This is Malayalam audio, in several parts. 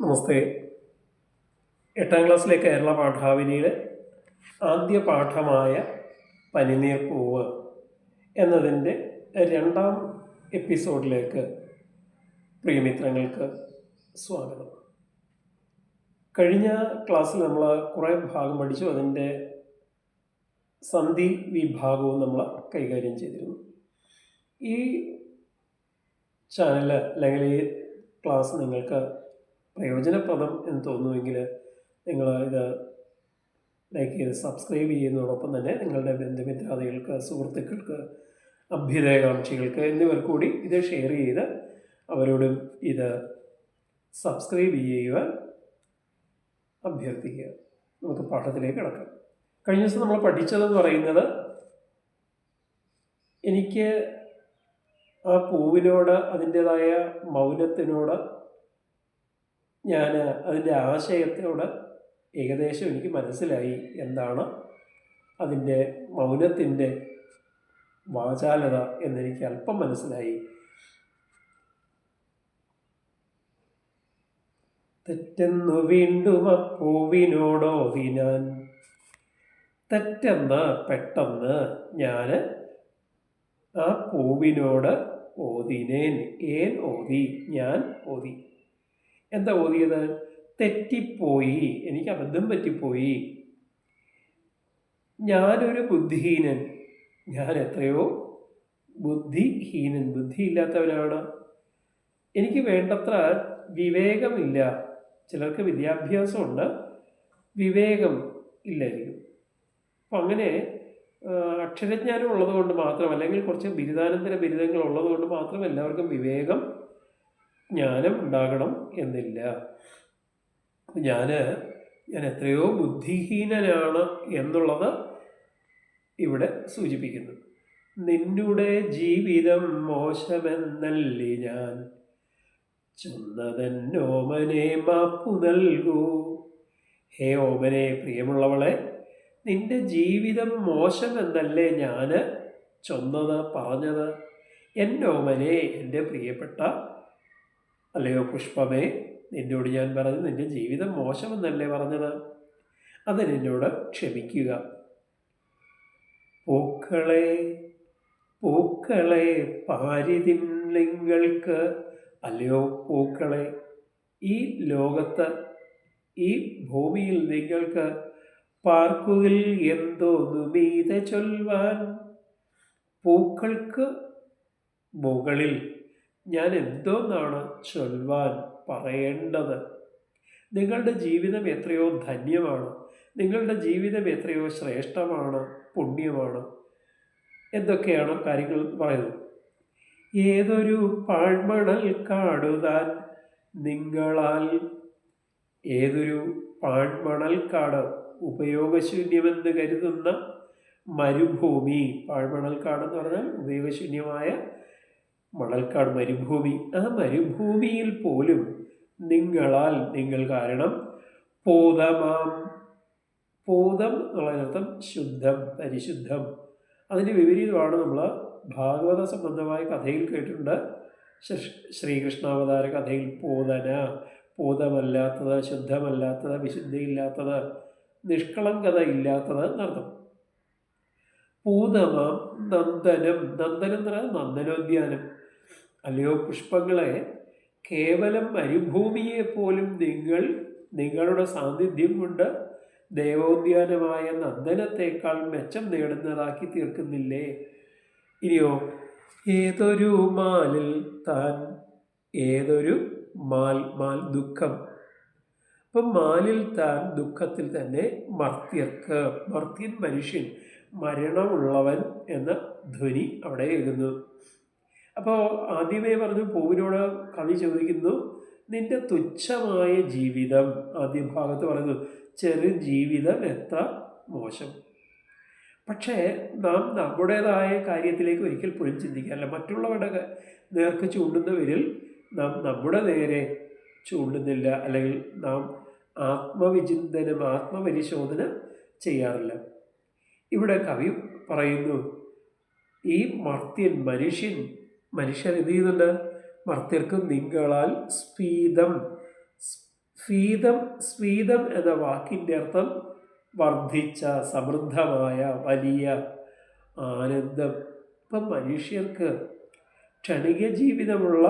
നമസ്തേ. എട്ടാം ക്ലാസ്സിലെ കേരള പാഠാവലിയുടെ ആദ്യ പാഠമായ പനിനീർ പൂവ് എന്നതിന്റെ രണ്ടാം എപ്പിസോഡിലേക്ക് പ്രിയമിത്രങ്ങൾക്ക് സ്വാഗതം. കഴിഞ്ഞ ക്ലാസ്സിൽ നമ്മൾ കുറേ ഭാഗം പഠിച്ചു. അതിന്റെ സന്ധി വിഭാഗവും നമ്മൾ കൈകാര്യം ചെയ്തിരുന്നു. ഈ ചാനൽ അല്ലെങ്കിൽ ഈ ക്ലാസ് നിങ്ങൾക്ക് പ്രയോജനപ്രദം എന്ന് തോന്നുമെങ്കിൽ നിങ്ങൾ ഇത് ലൈക്ക് ചെയ്ത് സബ്സ്ക്രൈബ് ചെയ്യുന്നതോടൊപ്പം തന്നെ നിങ്ങളുടെ ബന്ധുമിത്രാദികൾക്ക് സുഹൃത്തുക്കൾക്ക് അഭ്യുദയകാംക്ഷികൾക്ക് എന്നിവർ കൂടി ഇത് ഷെയർ ചെയ്ത് അവരോടും ഇത് സബ്സ്ക്രൈബ് ചെയ്യുവാൻ അഭ്യർത്ഥിക്കുക. നമുക്ക് പാഠത്തിലേക്ക് കിടക്കാം. കഴിഞ്ഞ ദിവസം നമ്മൾ പഠിച്ചതെന്ന് പറയുന്നത് എനിക്ക് ആ പൂവിനോട് അതിന്റേതായ മൗനത്തിനോട് ഞാൻ അതിന്റെ ആശയത്തോട് ഏകദേശം എനിക്ക് മനസ്സിലായി എന്താണ് അതിന്റെ മൗനത്തിന്റെ വാചാലത എന്നെനിക്ക് അല്പം മനസ്സിലായി. തെറ്റെന്നു വീണ്ടും അപ്പൂവിനോടോ ഞാൻ തെറ്റെന്ന് പെട്ടെന്ന് ഞാൻ ആ പൂവിനോട് ഓതിനേൻ. ഏൻ ഓതി? ഞാൻ ഓതി. എന്താ ഓതിയത്? തെറ്റിപ്പോയി. എനിക്ക് അബദ്ധം പറ്റിപ്പോയി. ഞാനൊരു ബുദ്ധിഹീനൻ. ഞാൻ എത്രയോ ബുദ്ധിഹീനൻ. ബുദ്ധിയില്ലാത്തവനാണ്. എനിക്ക് വേണ്ടത്ര വിവേകമില്ല. ചിലർക്ക് വിദ്യാഭ്യാസമുണ്ട്. വിവേകം ഇല്ലായിരിക്കും. അപ്പം അങ്ങനെ അക്ഷരജ്ഞാനം ഉള്ളതുകൊണ്ട് മാത്രം അല്ലെങ്കിൽ കുറച്ച് ബിരുദാനന്തര ബിരുദങ്ങൾ ഉള്ളതുകൊണ്ട് മാത്രം എല്ലാവർക്കും വിവേകം ജ്ഞാനം ഉണ്ടാകണം എന്നില്ല. ഞാൻ ഞാൻ എത്രയോ ബുദ്ധിഹീനനാണ് എന്നുള്ളത് ഇവിടെ സൂചിപ്പിക്കുന്നു. നിന്നുടെ ജീവിതം മോശമെന്നല്ലേ ഞാൻ? ചൊന്നതന്നോമനെ മാപ്പു നൽകൂ. ഹേ ഓമനെ പ്രിയമുള്ളവളെ നിന്റെ ജീവിതം മോശമെന്നല്ലേ ഞാൻ ചൊന്നത് പറഞ്ഞത്? എന്നോമനെ എന്റെ പ്രിയപ്പെട്ട അല്ലയോ പുഷ്പമേ നിന്നോട് ഞാൻ പറഞ്ഞു നിന്റെ ജീവിതം മോശമെന്നല്ലേ പറഞ്ഞത്? അതിനെന്നോട് ക്ഷമിക്കുക. പൂക്കളെ പൂക്കളെ പാരിതിങ്ങൾക്ക് അല്ലയോ പൂക്കളെ ഈ ലോകത്ത് ഈ ഭൂമിയിൽ നിങ്ങൾക്ക് പാർക്കുകിൽ എന്തോന്നു മീത ചൊൽവാൻ? പൂക്കൾക്ക് മുകളിൽ ഞാൻ എന്തോന്നാണ് ചൊൽവാൻ പറയേണ്ടത്? നിങ്ങളുടെ ജീവിതം എത്രയോ ധന്യമാണ്. നിങ്ങളുടെ ജീവിതം എത്രയോ ശ്രേഷ്ഠമാണ് പുണ്യമാണ്. എന്തൊക്കെയാണ് കാര്യങ്ങൾ പറയുന്നത്. ഏതൊരു പാഴ്മണൽ കാടുതാൻ നിങ്ങളാൽ ഏതൊരു പാഴ്മണൽ കാട് ഉപയോഗശൂന്യമെന്ന് കരുതുന്ന മരുഭൂമി. പാഴ്മണൽക്കാട് എന്ന് പറഞ്ഞാൽ ഉപയോഗശൂന്യമായ മണൽക്കാട് മരുഭൂമി. ആ മരുഭൂമിയിൽ പോലും നിങ്ങളാൽ നിങ്ങൾ കാരണം പൂതമാം. പൂതം എന്നുള്ളതിനർത്ഥം ശുദ്ധം പരിശുദ്ധം. അതിന്റെ വിപരീതമാണ് നമ്മൾ ഭാഗവത സംബന്ധമായ കഥയിൽ കേട്ടിട്ടുണ്ട്. ശ്രീകൃഷ്ണാവതാര കഥയിൽ പൂതന പൂതമല്ലാത്തത് ശുദ്ധമല്ലാത്തത് വിശുദ്ധിയില്ലാത്തത് നിഷ്കളങ്കത ഇല്ലാത്തത് എന്നർത്ഥം. പൂതമാം നന്ദനം. നന്ദനം എന്ന് പറയുന്നത് നന്ദനോദ്യാനം. അല്ലയോ പുഷ്പങ്ങളെ കേവലം മരുഭൂമിയെ പോലും നിങ്ങൾ നിങ്ങളുടെ സാന്നിധ്യം കൊണ്ട് ദേവോദ്യാനമായ നന്ദനത്തേക്കാൾ മെച്ചം നേടുന്നതാക്കി തീർക്കുന്നില്ലേ? ഇനിയോ ഏതൊരു മാലിൽ താൻ ഏതൊരു മാൽ മാൽ ദുഃഖം. അപ്പം മാലിൽ താൻ ദുഃഖത്തിൽ തന്നെ മർത്യർക്ക് മർത്യൻ മനുഷ്യൻ മരണമുള്ളവൻ എന്ന ധ്വനി അവിടെ എഴുതുന്നു അപ്പോൾ ആദ്യമേ പറഞ്ഞു പൂവിനോട് കവി ചോദിക്കുന്നു നിന്റെ തുച്ഛമായ ജീവിതം ആദ്യ ഭാഗത്ത് പറയുന്നു ചെറു ജീവിതം എത്ര മോശം. പക്ഷേ നാം നമ്മുടേതായ കാര്യത്തിലേക്ക് ഒരിക്കൽ പോലും ചിന്തിക്കാറില്ല. മറ്റുള്ളവരുടെ നേർക്ക് ചൂണ്ടുന്നവരിൽ നാം നമ്മുടെ നേരെ ചൂണ്ടുന്നില്ല. അല്ലെങ്കിൽ നാം ആത്മവിചിന്തനം ആത്മപരിശോധന ചെയ്യാറില്ല. ഇവിടെ കവി പറയുന്നു ഈ മർത്യൻ മനുഷ്യൻ മനുഷ്യൻ എന്ത് ചെയ്യുന്നുണ്ട്? മർത്യർക്ക് നിങ്ങളാൽ സ്ഫീതം സ്ഫീതം സ്ഫീതം എന്ന വാക്കിന്റെ അർത്ഥം വർദ്ധിച്ച സമൃദ്ധമായ വലിയ ആനന്ദം. ഇപ്പം മനുഷ്യർക്ക് ക്ഷണിക ജീവിതമുള്ള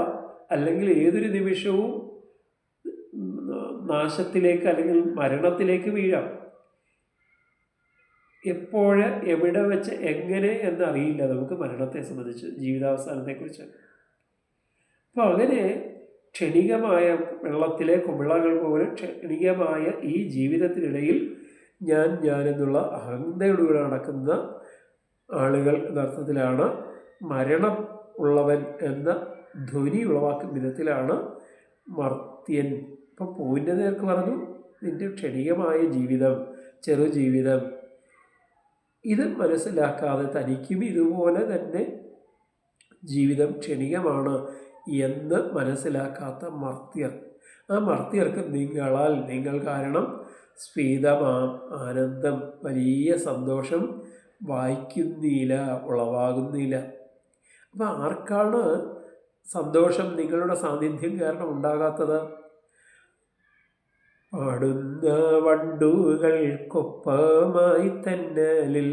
അല്ലെങ്കിൽ ഏതൊരു നിമിഷവും നാശത്തിലേക്ക് അല്ലെങ്കിൽ മരണത്തിലേക്ക് വീഴാം. എപ്പോഴ് എവിടെ വെച്ച് എങ്ങനെ എന്നറിയില്ല നമുക്ക് മരണത്തെ സംബന്ധിച്ച് ജീവിതാവസാനത്തെക്കുറിച്ച്. അപ്പോൾ അങ്ങനെ ക്ഷണികമായ വെള്ളത്തിലെ കുമിളകൾ പോലെ ക്ഷണികമായ ഈ ജീവിതത്തിനിടയിൽ ഞാൻ ഞാനെന്നുള്ള അഹന്തയോടുകൂടെ നടക്കുന്ന ആളുകൾ എന്നർത്ഥത്തിലാണ് മരണം ഉള്ളവൻ എന്ന ധ്വനി ഉളവാക്കുന്ന വിധത്തിലാണ് മർത്യൻ. ഇപ്പം പൂവിന്റെ നേർക്ക് പറഞ്ഞു നിന്റെ ക്ഷണികമായ ജീവിതം ചെറു ജീവിതം ഇത് മനസ്സിലാക്കാതെ തനിക്കും ഇതുപോലെ തന്നെ ജീവിതം ക്ഷണികമാണ് എന്ന് മനസ്സിലാക്കാത്ത മർത്യർ. ആ മർത്യർക്ക് നിങ്ങളാൽ നിങ്ങൾ കാരണം സ്ഫീതമാം ആനന്ദം വലിയ സന്തോഷം വായിക്കുന്നില്ല ഉളവാകുന്നില്ല. അപ്പോൾ ആർക്കാണ് സന്തോഷം നിങ്ങളുടെ സാന്നിധ്യം കാരണം ഉണ്ടാകാത്തത്? പാടുന്ന വണ്ടുകൾക്കൊപ്പമായി തന്നലിൽ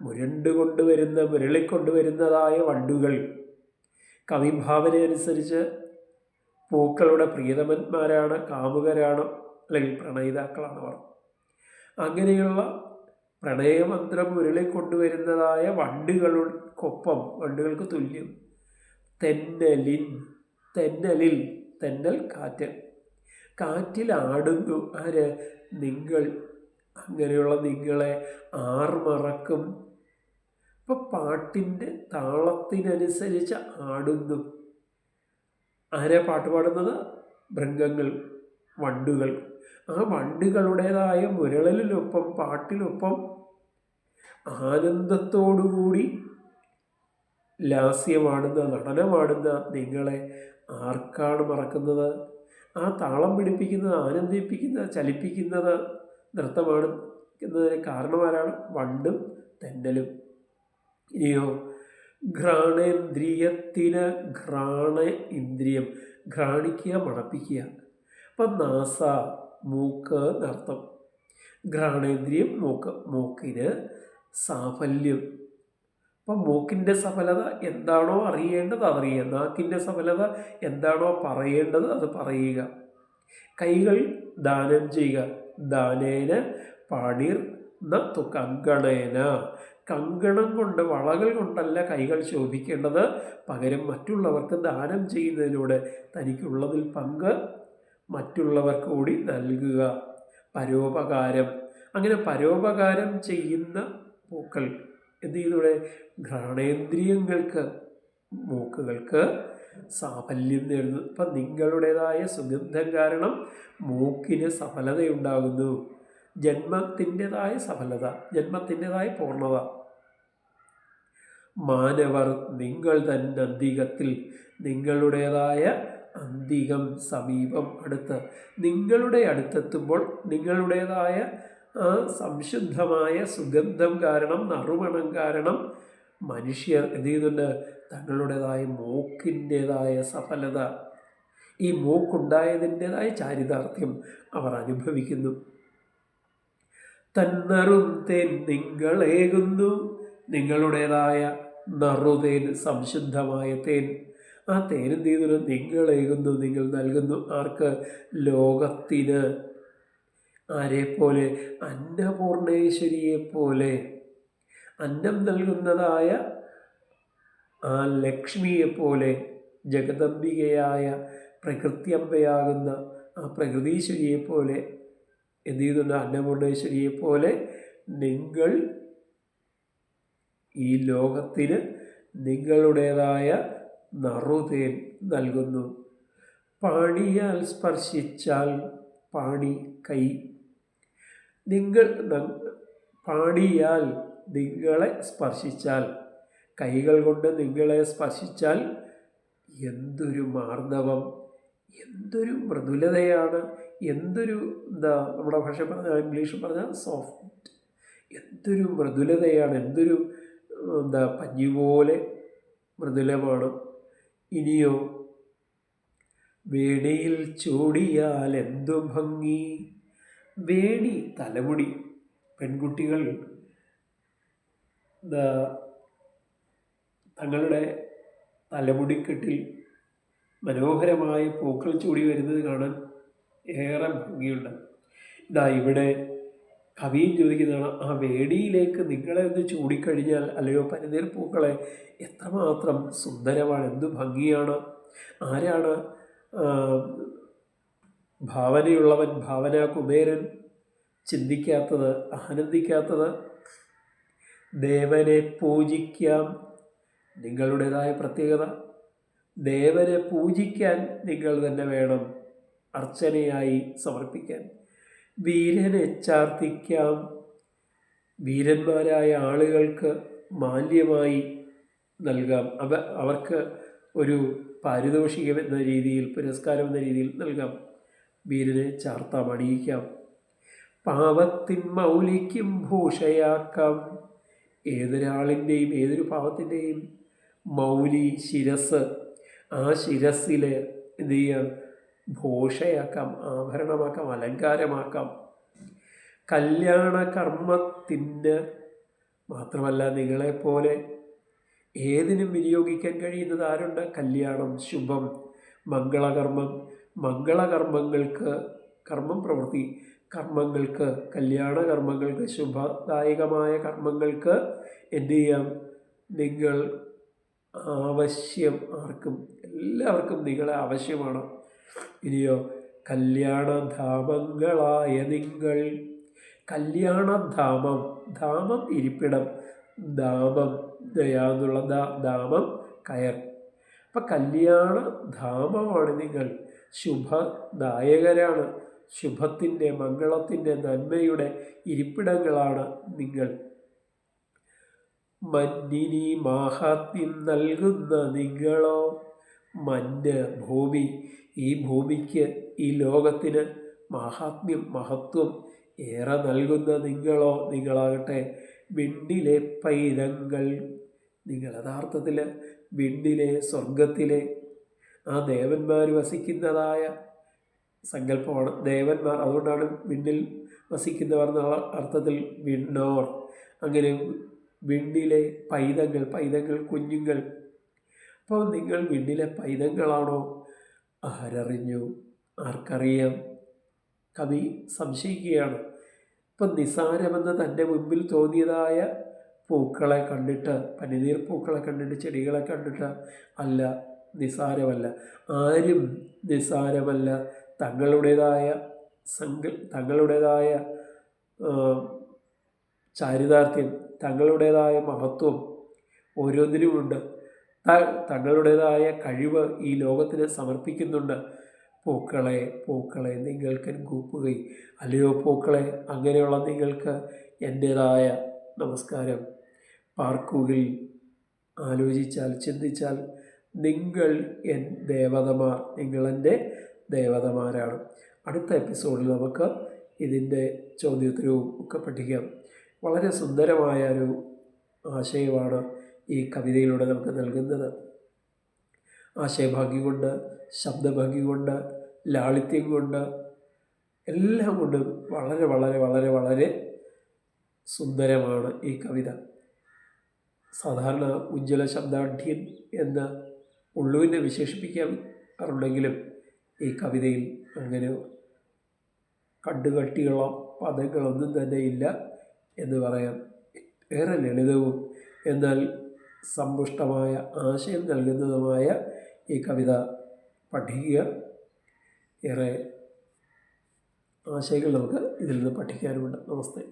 മുരണ്ട് കൊണ്ടുവരുന്ന മുരളിക്കൊണ്ടുവരുന്നതായ വണ്ടുകൾ. കവിഭാവന അനുസരിച്ച് പൂക്കളുടെ പ്രിയതമന്മാരാണ് കാമുകരാണ് അല്ലെങ്കിൽ പ്രണയിതാക്കളാണ് അവർ. അങ്ങനെയുള്ള പ്രണയമന്ത്രം മുരളിക്കൊണ്ടുവരുന്നതായ വണ്ടുകൾക്കൊപ്പം വണ്ടുകൾക്ക് തുല്യം തെന്നലിൻ തെന്നലിൽ തെന്നൽ കാറ്റ്. കാറ്റിലാടുന്നു. ആര്? നിങ്ങൾ. അങ്ങനെയുള്ള നിങ്ങളെ ആർമറക്കും. ഇപ്പൊ പാട്ടിന്റെ താളത്തിനനുസരിച്ച് ആടുന്നു. ആരെ പാട്ട് പാടുന്നത്? മൃഗങ്ങൾ വണ്ടുകൾ. ആ വണ്ടുകളുടേതായ മുരളിലൊപ്പം പാട്ടിലൊപ്പം ആനന്ദത്തോടുകൂടി ലാസ്യമാടുന്ന നടനമാടുന്ന നിങ്ങളെ ആർക്കാണ് മറക്കുന്നത്? ആ താളം പിടിപ്പിക്കുന്നത് ആനന്ദിപ്പിക്കുന്നത് ചലിപ്പിക്കുന്നത് നൃത്തമാണ് എന്നതിന് കാരണമാരാണ് വണ്ടും തെന്നലും. ഇനിയോ ഘ്രാണേന്ദ്രിയത്തിന് ഘ്രാണ ഇന്ദ്രിയം ഘ്രാണിക്കുക മണപ്പിക്കുക അപ്പം നാസ മൂക്ക് നർത്തം ഘ്രാണേന്ദ്രിയം മൂക്ക് മൂക്കിന് സാഫല്യം. അപ്പം മൂക്കിന്റെ സഫലത എന്താണോ അറിയേണ്ടത് അതറിയുക നാക്കിന്റെ സഫലത എന്താണോ പറയേണ്ടത് അത് പറയുക. കൈകൾ ദാനം ചെയ്യുക. ദാനേന പാണിർ നത്തു കങ്കണേന. കങ്കണം കൊണ്ട് വളകൾ കൊണ്ടല്ല കൈകൾ ശോഭിക്കേണ്ടത്. പകരം മറ്റുള്ളവർക്ക് ദാനം ചെയ്യുന്നതിലൂടെ തനിക്കുള്ളതിൽ പങ്ക് മറ്റുള്ളവർക്ക് കൂടി നൽകുക. പരോപകാരം. അങ്ങനെ പരോപകാരം ചെയ്യുന്ന പൂക്കൾ എന്ത് ചെയ്യുന്നൂടെ ഘ്രാണേന്ദ്രിയങ്ങൾക്ക് മൂക്കുകൾക്ക് സാഫല്യം നേടുന്നു. അപ്പം നിങ്ങളുടേതായ സുഗന്ധം കാരണം മൂക്കിന് സഫലതയുണ്ടാകുന്നു. ജന്മത്തിന്റെതായ സഫലത ജന്മത്തിന്റെതായ പൂർണത. മാനവർ നിങ്ങൾ തന്നെ അന്തികത്തിൽ നിങ്ങളുടേതായ അന്തികം സമീപം അടുത്ത് നിങ്ങളുടെ അടുത്തെത്തുമ്പോൾ നിങ്ങളുടേതായ ആ സംശുദ്ധമായ സുഗന്ധം കാരണം നറുമണം കാരണം മനുഷ്യർ എന്ത് ചെയ്യുന്നുണ്ട്? തങ്ങളുടേതായ മൂക്കിന്റേതായ സഫലത ഈ മൂക്കുണ്ടായതിന്റെതായ ചാരിതാർത്ഥ്യം അവർ അനുഭവിക്കുന്നു. തന്നറും തേൻ നിങ്ങളേകുന്നു നിങ്ങളുടേതായ നറുതേൻ സംശുദ്ധമായ തേൻ. ആ തേൻ എന്ത് ചെയ്തു നിങ്ങളേകുന്നു നിങ്ങൾ നൽകുന്നു. ആർക്ക്? ലോകത്തിന് ആരെപ്പോലെ? അന്നപൂർണേശ്വരിയെപ്പോലെ അന്നം നൽകുന്നതായ ആ ലക്ഷ്മിയെപ്പോലെ ജഗദംബികയായ പ്രകൃത്യമ്പയാകുന്ന ആ പ്രകൃതീശ്വരിയെപ്പോലെ എന്ത് ചെയ്യുന്നുണ്ട് അന്നപൂർണേശ്വരിയെപ്പോലെ നിങ്ങൾ ഈ ലോകത്തിന് നിങ്ങളുടേതായ നറുതേൻ നൽകുന്നു. പാണിയാൽ സ്പർശിച്ചാൽ പാണി കൈ നിങ്ങൾ പാടിയാൽ നിങ്ങളെ സ്പർശിച്ചാൽ കൈകൾ കൊണ്ട് നിങ്ങളെ സ്പർശിച്ചാൽ എന്തൊരു മാർദ്ദവം എന്തൊരു മൃദുലതയാണ് എന്തൊരു എന്താ നമ്മുടെ ഭാഷ പറഞ്ഞാൽ ഇംഗ്ലീഷ് പറഞ്ഞാൽ സോഫ്റ്റ് എന്തൊരു മൃദുലതയാണ് എന്തൊരു എന്താ പഞ്ഞി പോലെ മൃദുലമാണ്. ഇനിയോ വേണിയിൽ ചൂടിയാൽ എന്തു ഭംഗി. വേണി തലമുടി പെൺകുട്ടികൾ തങ്ങളുടെ തലമുടിക്കെട്ടിൽ മനോഹരമായ പൂക്കൾ ചൂടി വരുന്നത് കാണാൻ ഏറെ ഭംഗിയുണ്ട്. ഇതാ ഇവിടെ കവിയും ചോദിക്കുന്നതാണ് ആ വേടിയിലേക്ക് നിങ്ങളെ ഒന്ന് ചൂടിക്കഴിഞ്ഞാൽ അല്ലയോ പനിനീർ പൂക്കളെ എത്രമാത്രം സുന്ദരമാണ് എന്ത് ഭംഗിയാണ് ആരാണ് ഭാവനയുള്ളവൻ ഭാവന കുബേരൻ ചിന്തിക്കാത്തത് ആനന്ദിക്കാത്തത് ദേവനെ പൂജിക്കാം നിങ്ങളുടേതായ പ്രത്യേകത. ദേവനെ പൂജിക്കാൻ നിങ്ങൾ തന്നെ വേണം അർച്ചനയായി സമർപ്പിക്കാൻ. വീരനെ ചാർത്തിക്കാം. വീരന്മാരായ ആളുകൾക്ക് മാന്യമായി നൽകാം. അവ അവർക്ക് ഒരു പാരിതോഷികം എന്ന രീതിയിൽ പുരസ്കാരം എന്ന രീതിയിൽ നൽകാം. വീരനെ ചാർത്താം അണിയിക്കാം പാവത്തിൻ മൗലിക്കും ഭൂഷയാക്കാം. ഏതൊരാളിന്റെയും ഏതൊരു പാവത്തിന്റെയും മൗലി ശിരസ് ആ ശിരസ്സിൽ എന്ത് ചെയ്യാം? ഭൂഷയാക്കാം ആഭരണമാക്കാം അലങ്കാരമാക്കാം. കല്യാണ കർമ്മത്തിന് മാത്രമല്ല നിങ്ങളെപ്പോലെ ഏതിനും വിനിയോഗിക്കാൻ കഴിയുന്നത് ആരുണ്ട്? കല്യാണം ശുഭം മംഗളകർമ്മം മംഗളകർമ്മങ്ങൾക്ക് കർമ്മം പ്രവൃത്തി കർമ്മങ്ങൾക്ക് കല്യാണ കർമ്മങ്ങൾക്ക് ശുഭദായകമായ കർമ്മങ്ങൾക്ക് എന്ത് ചെയ്യാം നിങ്ങൾ ആവശ്യം ആർക്കും എല്ലാവർക്കും നിങ്ങളെ ആവശ്യമാണ്. ഇനിയോ കല്യാണധാമങ്ങളായ നിങ്ങൾ കല്യാണധാമം ധാമം ഇരിപ്പിടം ധാമം ദയാന്നുള്ള ധാമം കയർ. അപ്പം കല്യാണ ധാമമാണ് നിങ്ങൾ ശുഭദായകരാണ്. ശുഭത്തിന്റെ മംഗളത്തിന്റെ നന്മയുടെ ഇരിപ്പിടങ്ങളാണ് നിങ്ങൾ. മഞ്ഞിനി മാഹാത്മ്യം നൽകുന്ന നിങ്ങളോ? മഞ്ഞ് ഭൂമി ഈ ഭൂമിക്ക് ഈ ലോകത്തിന് മാഹാത്മ്യം മഹത്വം ഏറെ നൽകുന്ന നിങ്ങളോ? നിങ്ങളാകട്ടെ വിണ്ണിലെ പൈതങ്ങൾ. നിങ്ങൾ യഥാർത്ഥത്തിൽ വിണ്ണിലെ സ്വർഗത്തിലെ ആ ദേവന്മാർ വസിക്കുന്നതായ സങ്കല്പമാണ്. ദേവന്മാർ അതുകൊണ്ടാണ് വിണ്ണിൽ വസിക്കുന്നവർ എന്നുള്ള അർത്ഥത്തിൽ വിണ്ണോർ. അങ്ങനെ വിണ്ണിലെ പൈതങ്ങൾ പൈതങ്ങൾ കുഞ്ഞുങ്ങൾ. അപ്പോൾ നിങ്ങൾ വിണ്ണിലെ പൈതങ്ങളാണോ? ആരറിഞ്ഞു? ആർക്കറിയാം? കവി സംശയിക്കുകയാണ്. ഇപ്പം നിസാരമെന്ന് തന്റെ മുമ്പിൽ തോന്നിയതായ പൂക്കളെ കണ്ടിട്ട് പനിനീർ പൂക്കളെ കണ്ടിട്ട് ചെടികളെ കണ്ടിട്ട് അല്ല നിസാരമല്ല. ആരും നിസാരമല്ല. തങ്ങളുടേതായ സങ്ക തങ്ങളുടേതായ ചാരിതാർത്ഥ്യം തങ്ങളുടേതായ മഹത്വം ഓരോന്നിനുമുണ്ട്. തങ്ങളുടേതായ കഴിവ് ഈ ലോകത്തിന് സമർപ്പിക്കുന്നുണ്ട്. പൂക്കളെ പൂക്കളെ നിങ്ങൾക്ക് കൂപ്പുകയും അല്ലയോ പൂക്കളെ അങ്ങനെയുള്ള നിങ്ങൾക്ക് എന്റേതായ നമസ്കാരം. പാർക്കുകിൽ ആലോചിച്ചാൽ ചിന്തിച്ചാൽ നിങ്ങൾ എൻ ദേവതമാർ നിങ്ങളെന്റെ ദേവതമാരാണ്. അടുത്ത എപ്പിസോഡിൽ നമുക്ക് ഇതിന്റെ ചോദ്യോത്തരവും ഒക്കെ പഠിക്കാം. വളരെ സുന്ദരമായ ഒരു ആശയമാണ് ഈ കവിതയിലൂടെ നമുക്ക് നൽകുന്നത്. ആശയഭംഗി കൊണ്ട് ശബ്ദഭംഗി കൊണ്ട് ലാളിത്യം കൊണ്ട് എല്ലാം കൊണ്ടും വളരെ വളരെ വളരെ വളരെ സുന്ദരമാണ് ഈ കവിത. സാധാരണ ഉജ്ജ്വല ശബ്ദാഠ്യൻ എന്ന് ഉള്ളുവിനെ വിശേഷിപ്പിക്കാറുണ്ടെങ്കിലും ഈ കവിതയിൽ അങ്ങനെ കണ്ടുകട്ടിയുള്ള പദങ്ങളൊന്നും തന്നെ ഇല്ല എന്ന് പറയാം. ഏറെ ലളിതവും എന്നാൽ സമ്പുഷ്ടമായ ആശയം നൽകുന്നതുമായ ഈ കവിത പഠിക്കുക. ഏറെ ആശയങ്ങൾ നമുക്ക് ഇതിൽ നിന്ന് പഠിക്കാനുമുണ്ട്. നമസ്തേ.